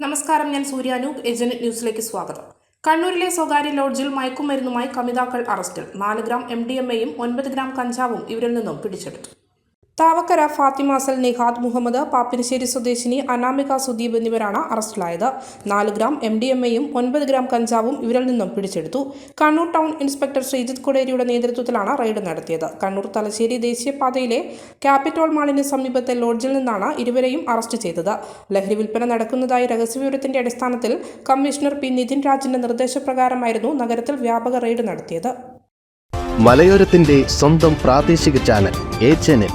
നമസ്കാരം ഞാൻ സൂര്യാനൂപ് ഏജന്റ് ന്യൂസിലേക്ക് സ്വാഗതം. കണ്ണൂരിലെ സ്വകാര്യ ലോഡ്ജിൽ മയക്കുമരുന്നുമായി കമിതാക്കൾ അറസ്റ്റിൽ. നാല് ഗ്രാം എം ഡി എം എയും ഒൻപത് ഗ്രാം കഞ്ചാവും ഇവരിൽ നിന്നും പിടിച്ചെടുത്തു. താവക്കര ഫാത്തിമ അസൽ നിഹാദ് മുഹമ്മദ് പാപ്പിനിശ്ശേരി സ്വദേശിനി അനാമിക സുദീപ് എന്നിവരാണ് അറസ്റ്റിലായത്. നാല് ഗ്രാം എം ഡി എം എയും ഒൻപത് ഗ്രാം കഞ്ചാവും ഇവരിൽ നിന്നും പിടിച്ചെടുത്തു. കണ്ണൂർ ടൗൺ ഇൻസ്പെക്ടർ ശ്രീജിത്ത് കൊടേരിയുടെ നേതൃത്വത്തിലാണ് റെയ്ഡ് നടത്തിയത്. കണ്ണൂർ തലശ്ശേരി ദേശീയപാതയിലെ ക്യാപിറ്റോൾ മാളിന് സമീപത്തെ ലോഡ്ജിൽ നിന്നാണ് ഇരുവരെയും അറസ്റ്റ് ചെയ്തത്. ലഹരി വിൽപ്പന നടക്കുന്നതായി രഹസ്യവിവരത്തിന്റെ അടിസ്ഥാനത്തിൽ കമ്മീഷണർ പി നിതിൻ രാജിന്റെ നിർദ്ദേശപ്രകാരമായിരുന്നു നഗരത്തിൽ വ്യാപക റെയ്ഡ് നടത്തിയത്. മലയോരത്തിന്റെ സ്വന്തം പ്രാദേശിക ചാനൽ എ ചാനൽ.